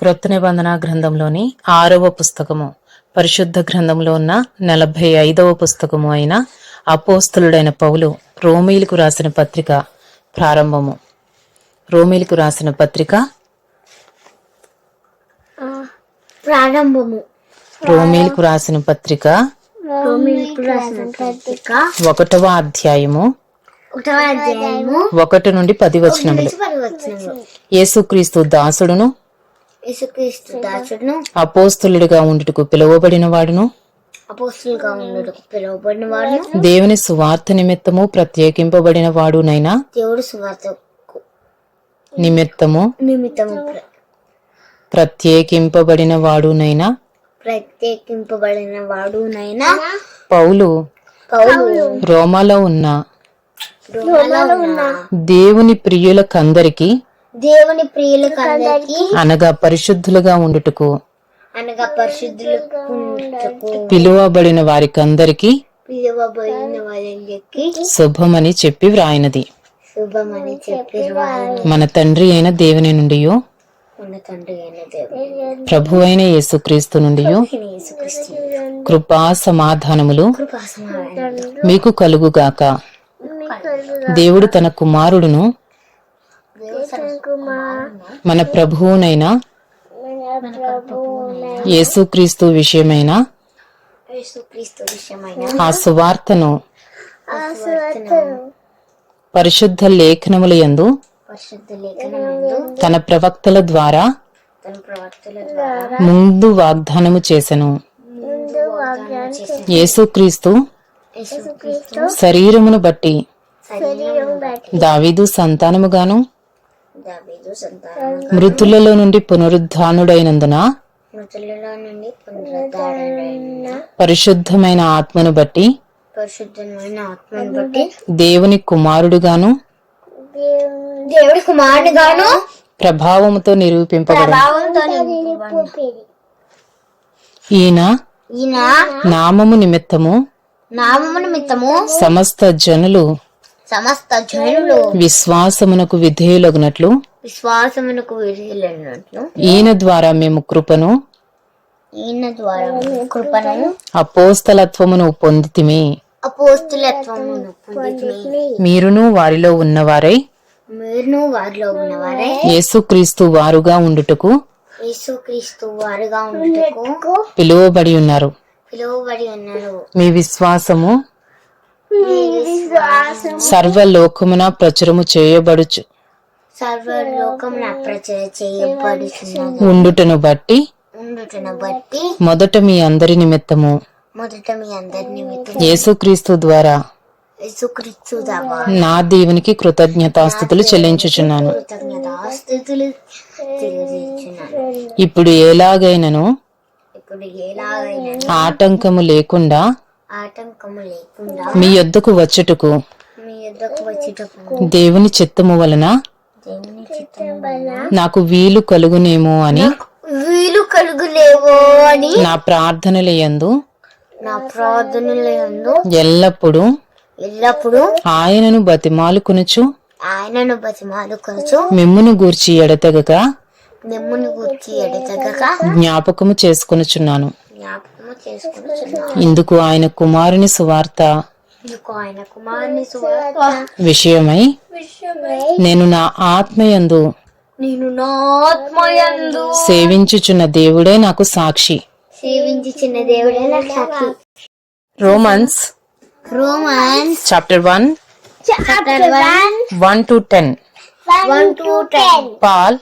క్రొత్త నిబంధన గ్రంథంలోని ఆరవ పుస్తకము పరిశుద్ధ గ్రంథంలో ఉన్న నలభై ఐదవ పుస్తకము అయిన అపోస్తలుడైన పౌలు రోమీలకు రాసిన పత్రిక ప్రారంభము. రోమీలకు రాసిన పత్రిక ప్రారంభము. రోమీలకు రాసిన పత్రిక ఒకటవ అధ్యాయము ఒకటి నుండి పది వచనములు. యేసుక్రీస్తు దాసుడును యేసుక్రీస్తు దాసుడును. అపోస్తులుడిగా ఉండుటకు పిలువబడిన వాడును. అపోస్తులుగా ఉండటకు పిలువబడిన వాడును. దేవుని సువార్త నిమిత్తము ప్రత్యేకింపబడిన వాడునైనా దేవుడు సువార్తకు నిమిత్తము నిమిత్తము ప్ర- ప్రత్యేకింపబడిన వాడునైనా ప్రత్యేకింపబడిన వాడునైనా పౌలు పౌలు రోమాలో ఉన్న రోమలో ఉన్న దేవుని ప్రియులకందరికి దేవుని ప్రియులకు అందరికీ అనగా పరిశుద్ధులుగా ఉండుటకు అనగా పరిశుద్ధులకు ఉండుటకు పిలువబడిన వారికందరికి పిలువబడిన వారికి శుభమని చెప్పి వ్రాయినది. శుభమని చెప్పి మన తండ్రి అయిన దేవుని నుండి తండ్రి అయిన ప్రభు అయిన యేసుక్రీస్తు నుండి కృపా సమాధానములు మీకు కలుగుగాక. దేవుడు తన కుమారుడును మన ప్రభువునైన యేసుక్రీస్తు విషయమైన ఆ సువార్తను పరిశుద్ధ లేఖనముల యందు తన ప్రవక్తల ద్వారా ముందు వాగ్దానము చేసెను. యేసుక్రీస్తు శరీరమును బట్టి దావీదు సంతానముగాను మృతులలో నుండి పునరుద్ధానుడైనందున మృతులలో నుండి పునరుద్ధారణ పరిశుద్ధమైన ఆత్మను బట్టి పరిశుద్ధమైన ఆత్మను బట్టి దేవుని కుమారుడుగాను దేవుడి కుమారుడుగాను ప్రభావముతో నిరూపింపబడి ఈయన ఈయన నామము నిమిత్తము నామము నిమిత్తము సమస్త జనులు సమస్త జనులు విశ్వాసమునకు విధేయులగునట్లు విశ్వాసమునకు విధిలన్నట్లు ఈయన ద్వారా మేము కృపను ఈయన ద్వారా కృపను అపోస్తలత్వమును పొందితిమి. అపోస్తులత్వమును పొందితిమి. మీరును వారిలో ఉన్నవారై మీరును వారిలో ఉన్నవారే యేసుక్రీస్తు వారుగా ఉండుటకు యేసుక్రీస్తు వారుగా ఉండుటకు పిలువబడి ఉన్నారు. పిలువబడి ఉన్నారు. మీ విశ్వాసము సర్వలోకమున ప్రచురము చేయబడుచు. సర్వలోకమున ప్రచుర చేయబడుతున్నది ఉండుటను బట్టి ఉండుటను బట్టి మొదట మీ అందరి నిమిత్తము. మొదట మీ అందరి నిమిత్తం యేసుక్రీస్తు ద్వారా నా దేవునికి కృతజ్ఞతాస్థుతులు చెల్లించుచున్నాను. ఇప్పుడు ఎలాగైనను ఆటంకము లేకుండా ఆటంకము లేకుండా మీ యొద్దకు వచ్చుటకు మీ దేవుని చిత్తము వలన దేవుని నాకు వీలు కలుగునేమో అని వీలు కలుగులేవో అని నా ప్రార్థనల యందు నా ప్రార్థనలందు ఎల్లప్పుడూ ఎల్లప్పుడూ ఆయనను బతిమాలుకొనుచు ఆయనను బతిమాలు కొరచు మిమ్మును గూర్చి ఎడతెగక నెమ్మును గూర్చి ఎడతగక జ్ఞాపకము చేసుకొనుచున్నాను. చేసుకుని ఇందుకు ఆయన కుమారుని సువార్త విషయమై నేను నా ఆత్మయందు నేను నా ఆత్మయందు సేవించుచున్న దేవుడే నాకు సాక్షి. సేవించి చిన్న దేవుడే నాకు సాక్షి. Romans Romans chapter one chapter one one to ten. One to ten. Paul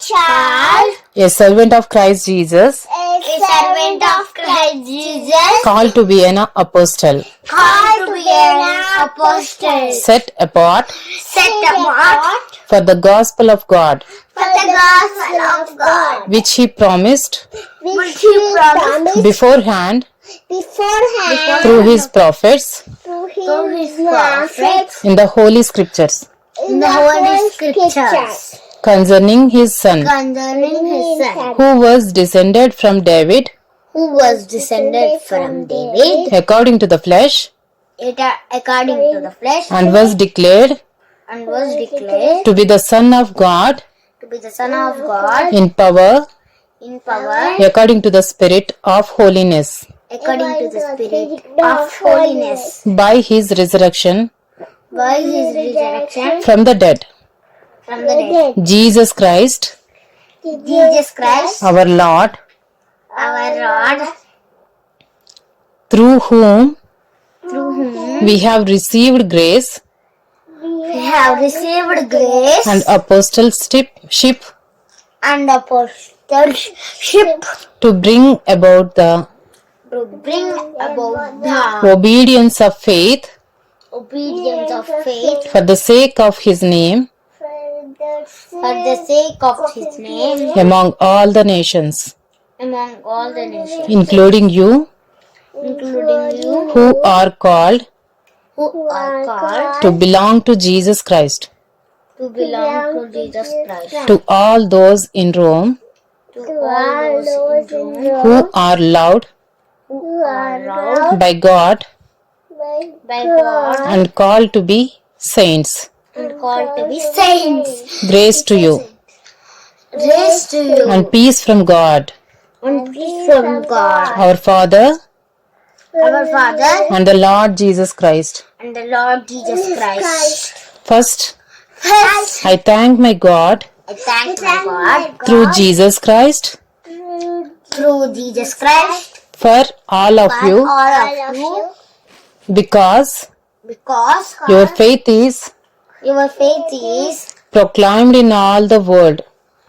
Charles, a servant of Christ Jesus, a servant of Christ Jesus, called to be an apostle, called to be an apostle, set apart. Set apart for the gospel of God, for the gospel of God, which he promised. Which he promised. Beforehand. Beforehand. Through his prophets. Through his prophets. in the holy scriptures. In the holy scriptures concerning his son, concerning his son, who was descended from David. Who was descended from David, according to the flesh, it according to the flesh, and was declared and was declared to be the Son of God. to be the Son of God. In power. In power, according to the Spirit of holiness, according to the Spirit of holiness, by his resurrection. By his resurrection. From the dead. From the dead. Jesus Christ, Jesus Christ, our Lord, our Lord, through whom through whom we have received grace we have received grace and apostleship and apostleship to bring about the to bring about the obedience of faith obedience of faith for the sake of his name for the sake of his name. among all the nations, among all the nations, including you. Including you. Who are called who are called to belong to Jesus Christ. to belong to Jesus Christ. To all those in Rome. To all those in Rome. Who are loved who are loved by God by God and called to be saints. And called to be saints. Grace to you. Grace to you. And peace from God, and peace from God, our Father. Our Father. And the Lord Jesus Christ. and the Lord Jesus Christ. First, First, I thank my God. I thank my God. through Jesus Christ. Through Jesus Christ. For all of for you. all of you. because because your faith is your faith is proclaimed in all the world.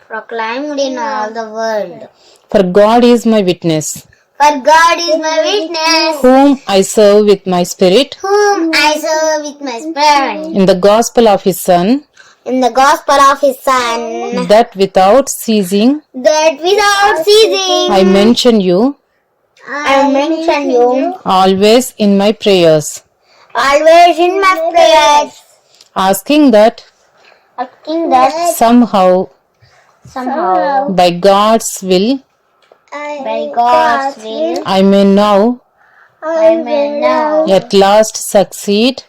proclaimed in all the world. For God is my witness, For God is my witness, whom I serve with my spirit. Whom I serve with my spirit. in the gospel of his Son, In the gospel of His Son, that without ceasing that without ceasing, I mention you. I mention you. Always in my prayers, always in my prayers, asking that asking that somehow somehow by God's will by God's will I may now I may now at last succeed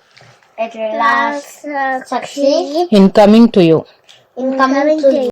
at last succeed in coming to you. in coming to you.